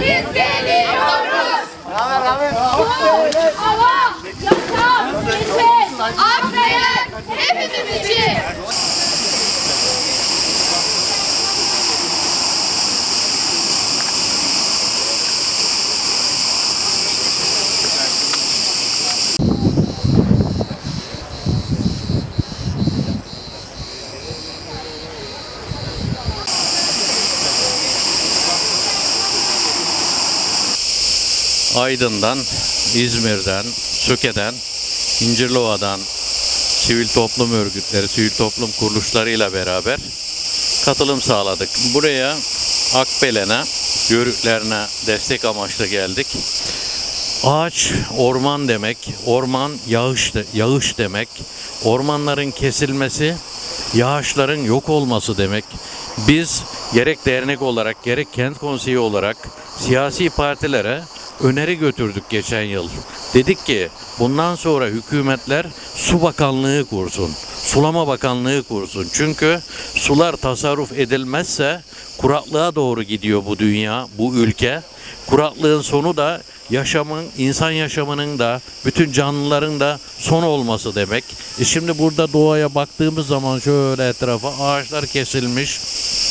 biz geliyoruz. Su, hava, yaşam, neşe, aksayan hepimiz için. Aydın'dan, İzmir'den, Söke'den, İncirlova'dan sivil toplum örgütleri, sivil toplum kuruluşlarıyla beraber katılım sağladık. Buraya Akbelen'e, yörüklerine destek amaçlı geldik. Ağaç orman demek, orman yağış, yağış demek, ormanların kesilmesi, yağışların yok olması demek. Biz gerek dernek olarak gerek kent konseyi olarak siyasi partilere öneri götürdük geçen yıl. Dedik ki bundan sonra hükümetler su bakanlığı kursun. Sulama bakanlığı kursun. Çünkü sular tasarruf edilmezse kuraklığa doğru gidiyor bu dünya, bu ülke. Kuraklığın sonu da yaşamın, insan yaşamının da, bütün canlıların da son olması demek. E şimdi burada doğaya baktığımız zaman şöyle etrafa ağaçlar kesilmiş,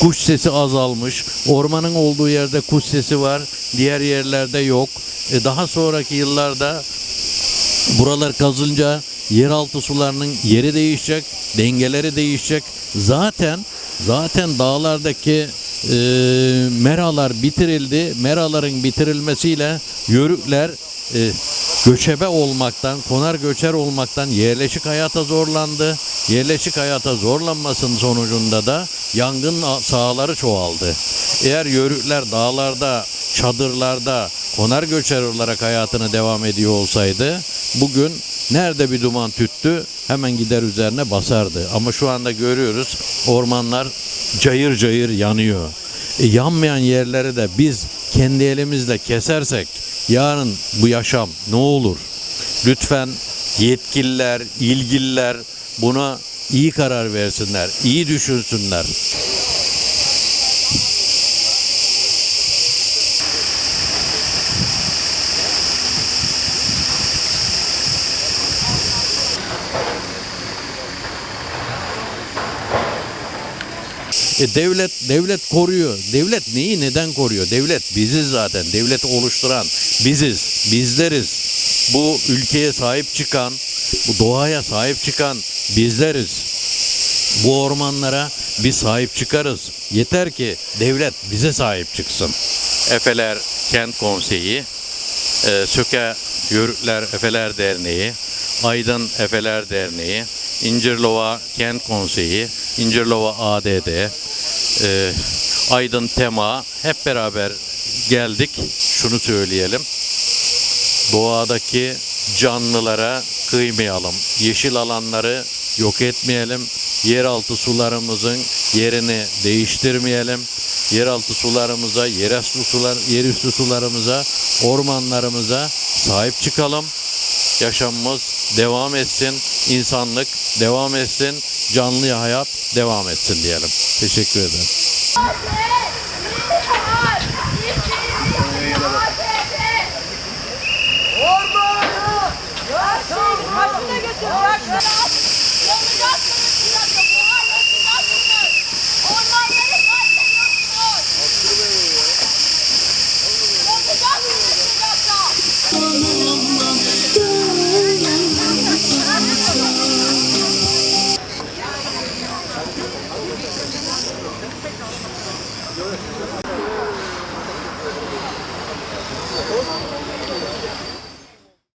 kuş sesi azalmış, ormanın olduğu yerde kuş sesi var, diğer yerlerde yok. E daha sonraki yıllarda buralar kazınca yeraltı sularının yeri değişecek, dengeleri değişecek. Zaten zaten dağlardaki e, meralar bitirildi. Meraların bitirilmesiyle yörükler e, göçebe olmaktan, konar göçer olmaktan yerleşik hayata zorlandı. Yerleşik hayata zorlanmasının sonucunda da yangın sahaları çoğaldı. Eğer yörükler dağlarda, çadırlarda konar göçer olarak hayatını devam ediyor olsaydı bugün nerede bir duman tüttü hemen gider üzerine basardı. Ama şu anda görüyoruz ormanlar cayır cayır yanıyor. E, yanmayan yerleri de biz kendi elimizle kesersek yarın bu yaşam ne olur? Lütfen yetkililer, ilgililer buna iyi karar versinler, iyi düşünsünler. E devlet devlet koruyor. Devlet neyi neden koruyor? Devlet biziz zaten. Devleti oluşturan biziz. Bizleriz. Bu ülkeye sahip çıkan, bu doğaya sahip çıkan bizleriz. Bu ormanlara biz sahip çıkarız. Yeter ki devlet bize sahip çıksın. Efeler Kent Konseyi, e, Söke Yörükler Efeler Derneği, Aydın Efeler Derneği, İncirlova Kent Konseyi, İncirlova ADD, e, Aydın Tema hep beraber geldik. Şunu söyleyelim. Doğadaki canlılara kıymayalım. Yeşil alanları yok etmeyelim. Yeraltı sularımızın yerini değiştirmeyelim. Yeraltı sularımıza, yerüstü sular, yerüstü sularımıza, ormanlarımıza sahip çıkalım. Yaşamımız devam etsin, insanlık devam etsin, canlı hayat devam etsin diyelim. Teşekkür ederim. Dakika.